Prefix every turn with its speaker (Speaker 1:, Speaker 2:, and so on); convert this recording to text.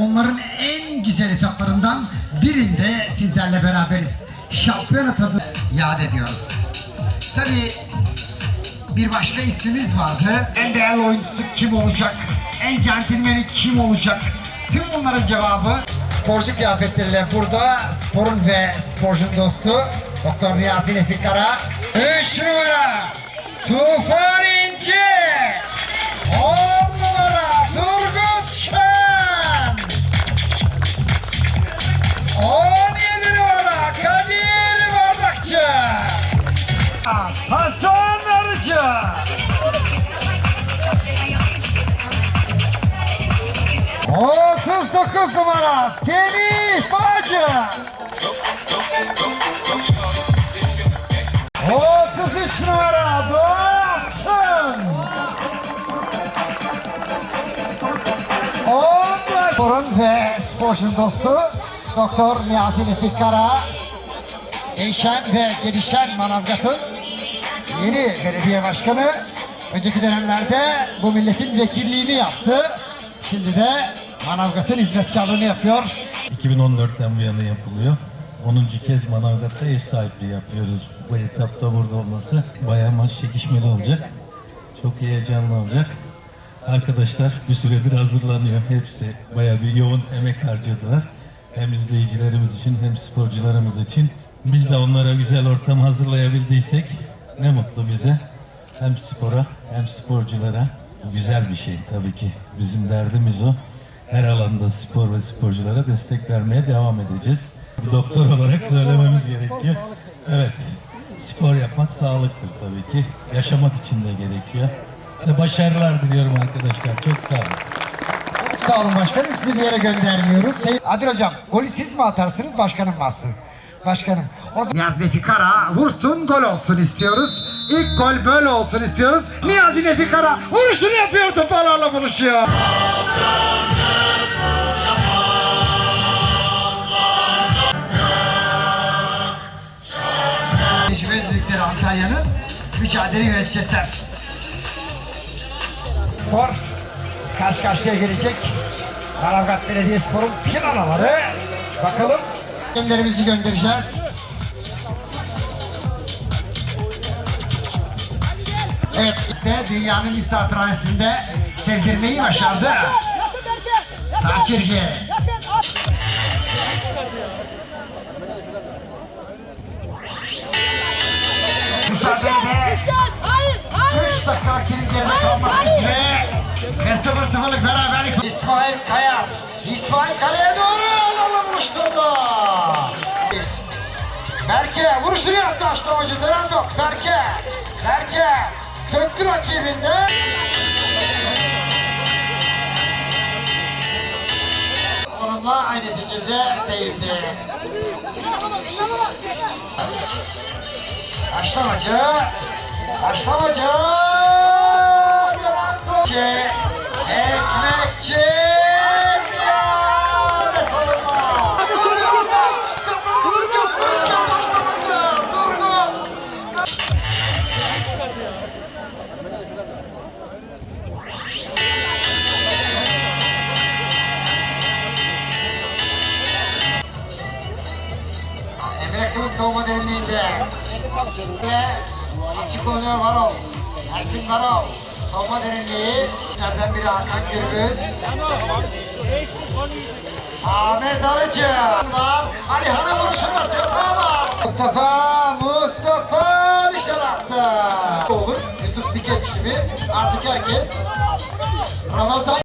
Speaker 1: Bunların en güzel etaplarından birinde sizlerle beraberiz. Şampiyona tadını yad ediyoruz. Tabii bir başka ismimiz vardı. En değerli oyuncusu kim olacak? En centilmeni kim olacak? Tüm bunların cevabı sporcu kıyafetleriyle burada sporun ve sporcunun dostu Doktor Niyazi Nefik Kara. 3 numara Tufan numara Semih Bağcı. 33 numara Doğaçın. 10 Sporun ve sporcunun dostu Doktor Niyazi Nefik Kara. Değişen ve gelişen Manavgat'ın yeni belediye başkanı önceki dönemlerde bu milletin vekilliğini yaptı. Şimdi de Manavgat'ın hizmetkarlığını yapıyor.
Speaker 2: 2014'ten bu yana yapılıyor. 10. kez Manavgat'ta ev sahipliği yapıyoruz. Bu etapta burada olması bayağı maç çekişmeli olacak. Çok heyecanlı olacak. Arkadaşlar bir süredir hazırlanıyor. Hepsi bayağı bir yoğun emek harcadılar. Hem izleyicilerimiz için hem sporcularımız için. Biz de onlara güzel ortam hazırlayabildiysek ne mutlu bize. Hem spora hem sporculara. Güzel bir şey tabii ki. Bizim derdimiz o. Her alanda spor ve sporculara destek vermeye devam edeceğiz. Bir doktor olarak söylememiz gerekiyor. Evet, spor yapmak sağlıktır tabii ki. Yaşamak için de gerekiyor. Ve başarılar diliyorum arkadaşlar. Çok sağ olun.
Speaker 1: Sağ olun başkanım sizi bir yere göndermiyoruz. Adil hocam golü siz mi atarsınız başkanım mı? Başkanım. O. Niyazi Nefi Kara vursun gol olsun istiyoruz. İlk gol böyle olsun istiyoruz. Niyazi Nefi Kara vuruşunu yapıyor toparlarla buluşuyor. Tecrübe mücadele yönetecekler. Spor karşı karşıya gelecek. Manavgat Belediyespor'un piranaları. Bakalım. Gönderimizi göndereceğiz. Evet, dünyanın misafirhanesinde sevdirmeyi başardı. Saçirgi. İsmail Kaya. İsmail Kaya'ya doğru Anadolu vuruşturdu. Berke vuruşunu yaptı Aşlamacı. Dönem yok. Berke. Berke. Söktü rakibinden. Onunla aynı fikirde değildi. Başlamacı. Başlamacı. Ekmekçi. 또 모델인데 네, 직권을 바로 말씀 바로 Savunma Derneği. Nereden biri Hakan Gürbüz. Ahmet Arıcı. Var. Ali Hanım vuruşunda Tepa var. Mustafa, Mustafa nişan attı. Olur. Yusuf Dikeç gibi artık herkes Ramazan